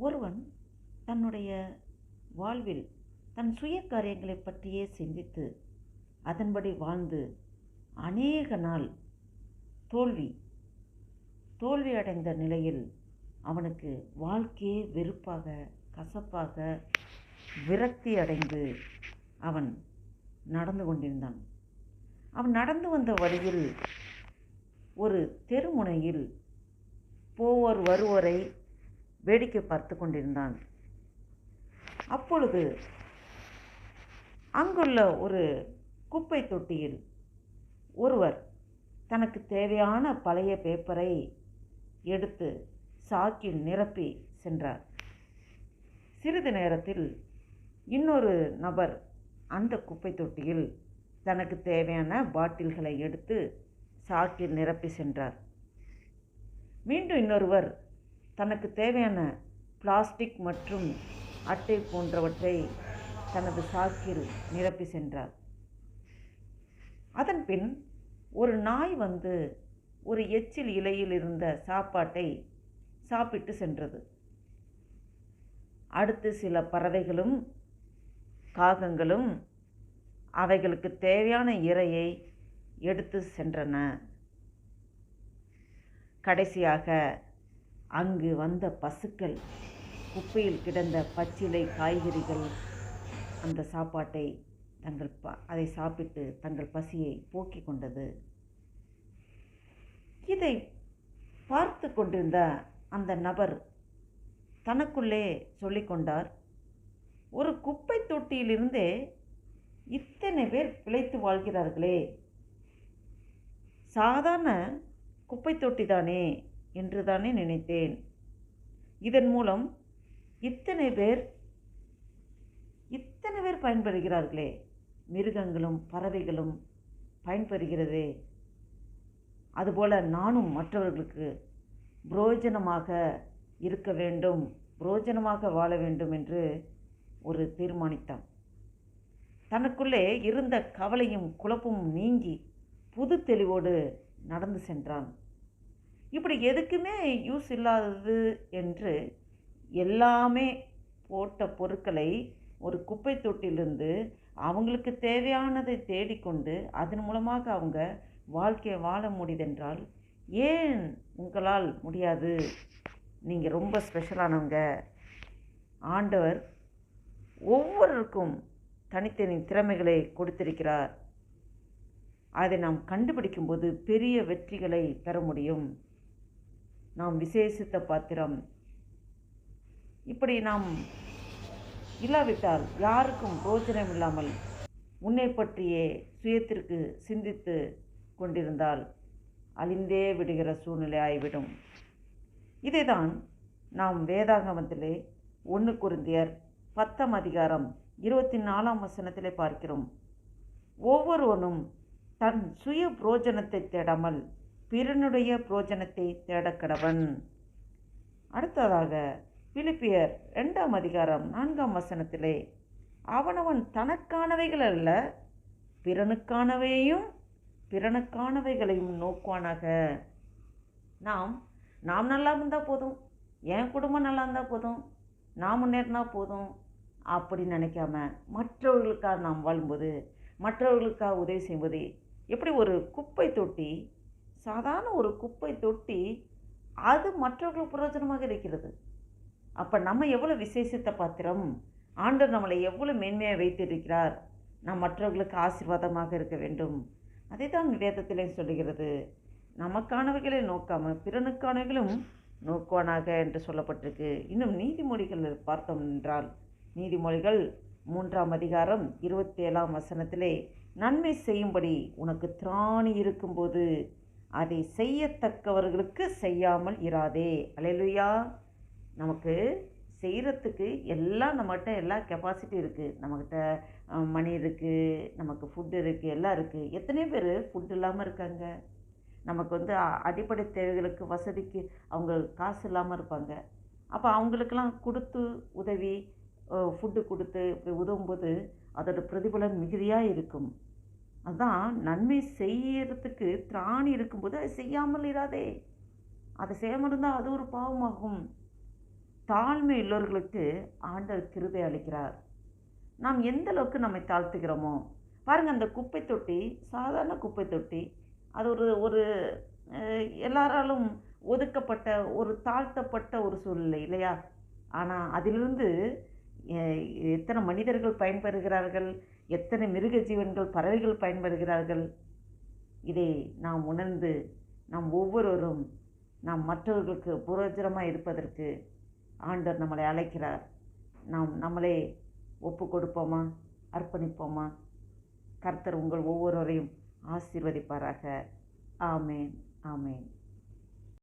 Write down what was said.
ஒருவன் தன்னுடைய வாழ்வில் தன் சுய காரியங்களை பற்றியே சிந்தித்து அதன்படி வாழ்ந்து அநேக நாள் தோல்வி தோல்வி அடைந்த நிலையில் அவனுக்கு வாழ்க்கையே வெறுப்பாக கசப்பாக விரக்தி அடைந்து அவன் நடந்து கொண்டிருந்தான். அவன் நடந்து வந்த வழியில் ஒரு தெருமுனையில் போவோர் வருவோரை வேடிக்கை பார்த்து கொண்டிருந்தான். அப்பொழுது அங்குள்ள ஒரு குப்பை தொட்டியில் ஒருவர் தனக்கு தேவையான பழைய பேப்பரை எடுத்து சாக்கில் நிரப்பி சென்றார். சிறிது நேரத்தில் இன்னொரு நபர் அந்த குப்பை தொட்டியில் தனக்கு தேவையான பாட்டில்களை எடுத்து சாக்கில் நிரப்பி சென்றார். மீண்டும் இன்னொருவர் தனக்கு தேவையான பிளாஸ்டிக் மற்றும் அட்டை போன்றவற்றை தனது சாக்கில் நிரப்பி சென்றார். அதன் பின் ஒரு நாய் வந்து ஒரு எச்சில் இலையில் இருந்த சாப்பாட்டை சாப்பிட்டு சென்றது. அடுத்து சில பறவைகளும் காகங்களும் அவைகளுக்கு தேவையான இரையை எடுத்து சென்றன. கடைசியாக அங்கு வந்த பசுக்கள் குப்பையில் கிடந்த பச்சிலை காய்கறிகள் அந்த சாப்பாட்டை தங்கள் ப அதை சாப்பிட்டு தங்கள் பசியை போக்கிக் கொண்டது. இதை பார்த்து கொண்டிருந்த அந்த நபர் தனக்குள்ளே சொல்லிக்கொண்டார் ஒரு குப்பை தொட்டியிலிருந்தே இத்தனை பேர் பிழைத்து வாழ்கிறார்களே. சாதாரண குப்பை தொட்டி தானே என்று தானே நினைத்தேன். இதன் மூலம் இத்தனை பேர் இத்தனை பேர் பயன்பெறுகிறார்களே மிருகங்களும் பறவைகளும் பயன்பெறுகிறதே அதுபோல் நானும் மற்றவர்களுக்கு புரோஜனமாக இருக்க வேண்டும் புரோஜனமாக வாழ வேண்டும் என்று ஒரு தீர்மானித்தான். தனக்குள்ளே இருந்த கவலையும் குழப்பமும் நீங்கி புது தெளிவோடு நடந்து சென்றான். இப்படி எதுக்குமே யூஸ் இல்லாதது என்று எல்லாமே போட்ட பொருட்களை ஒரு குப்பை தொட்டிலிருந்து அவங்களுக்கு தேவையானதை தேடிக்கொண்டு அதன் மூலமாக அவங்க வாழ்க்கையை வாழ முடியுதென்றால் ஏன் உங்களால் முடியாது? நீங்கள் ரொம்ப ஸ்பெஷலானவங்க ஆண்டவர் ஒவ்வொருவருக்கும் தனித்தனி திறமைகளை கொடுத்திருக்கிறார். அதை நாம் கண்டுபிடிக்கும்போது பெரிய வெற்றிகளை பெற முடியும். நாம் விசேஷித்த பாத்திரம். இப்படி நாம் இல்லாவிட்டால் யாருக்கும் பிரோஜனம் இல்லாமல் உன்னை பற்றியே சுயத்திற்கு சிந்தித்து கொண்டிருந்தால் அழிந்தே விடுகிற சூழ்நிலை ஆகிவிடும் இதைதான் நாம் வேதாகமத்திலே ஒன்று குருந்தியர் பத்தாம் அதிகாரம் இருபத்தி நாலாம் வசனத்திலே பார்க்கிறோம். ஒவ்வொருவனும் தன் சுய புரோஜனத்தை தேடாமல் பிறனுடைய புரோஜனத்தை தேடக்கடவன். அடுத்ததாக பிலிப்பியர் ரெண்டாம் அதிகாரம் நான்காம் வசனத்திலே அவனவன் தனக்கானவைகள் அல்ல பிறனுக்கானவையும் பிறனுக்கானவைகளையும் நோக்குவானாக. நாம் நாம் நல்லா இருந்தால் போதும் என் குடும்பம் நல்லா இருந்தால் போதும் நான் முன்னேறினா போதும் அப்படி நினைக்காம மற்றவர்களுக்காக நாம் வாழும்போது மற்றவர்களுக்காக உதவி செய்யும்போது எப்படி ஒரு குப்பை தொட்டி சாதாரண ஒரு குப்பை தொட்டி அது மற்றவர்களுக்கு பிரயோஜனமாக இருக்கிறது. அப்போ நம்ம எவ்வளோ விசேஷித்த பாத்திரம்? ஆண்டர் நம்மளை எவ்வளோ மேன்மையாக வைத்திருக்கிறார்? நாம் மற்றவர்களுக்கு ஆசீர்வாதமாக இருக்க வேண்டும். அதை தான் வேதத்திலே சொல்லுகிறது. நமக்கானவைகளை நோக்காமல் பிறனுக்கானவைகளும் நோக்குவானாக என்று சொல்லப்பட்டிருக்கு. இன்னும் நீதிமொழிகள் பார்த்தோம் என்றால் நீதிமொழிகள் மூன்றாம் அதிகாரம் இருபத்தி ஏழாம் வசனத்திலே நன்மை செய்யும்படி உனக்கு திராணி இருக்கும்போது அதை செய்யத்தக்கவர்களுக்கு செய்யாமல் இராதே. அலையலுயா. நமக்கு செய்கிறதுக்கு எல்லாம் நம்மகிட்ட எல்லா கெப்பாசிட்டி இருக்குது நம்மக்கிட்ட மணி இருக்குது நமக்கு ஃபுட்டு இருக்குது எல்லாம் இருக்குது எத்தனை பேர் ஃபுட் இல்லாமல் இருக்காங்க. நமக்கு வந்து அடிப்படை தேவைகளுக்கு வசதிக்கு அவங்க காசு இல்லாமல் இருப்பாங்க. அப்போ அவங்களுக்கெல்லாம் கொடுத்து உதவி ஃபுட்டு கொடுத்து இப்படி உதவும்போது அதோட பிரதிபலன் மிகுதியாக இருக்கும். அதான் நன்மை செய்யறதுக்கு திராணி இருக்கும்போது அதை செய்யாமல் இராதே. அதை செய்யாமல் இருந்தால் அது ஒரு பாவமாகும். தாழ்மை உள்ளவர்களுக்கு ஆண்டவர் கிருபை அளிக்கிறார். நாம் எந்த அளவுக்கு நம்மை தாழ்த்துகிறோமோ பாருங்கள் அந்த குப்பை தொட்டி சாதாரண குப்பை தொட்டி அது ஒரு ஒரு எல்லாராலும் ஒதுக்கப்பட்ட ஒரு தாழ்த்தப்பட்ட ஒரு சூழ்நிலை இல்லையா? ஆனால் அதிலிருந்து எத்தனை மனிதர்கள் பயன்பெறுகிறார்கள்? எத்தனை மிருக ஜீவன்கள் பறவைகள் பயன்படுகிறார்கள்? இதை நாம் உணர்ந்து நாம் ஒவ்வொருவரும் நாம் மற்றவர்களுக்கு புரோஜனமாக இருப்பதற்கு ஆண்டவர் நம்மளை அழைக்கிறார். நாம் நம்மளே ஒப்பு கொடுப்போமா? அர்ப்பணிப்போமா? கர்த்தர் உங்கள் ஒவ்வொருவரையும் ஆசீர்வதிப்பாராக. ஆமேன். ஆமேன்.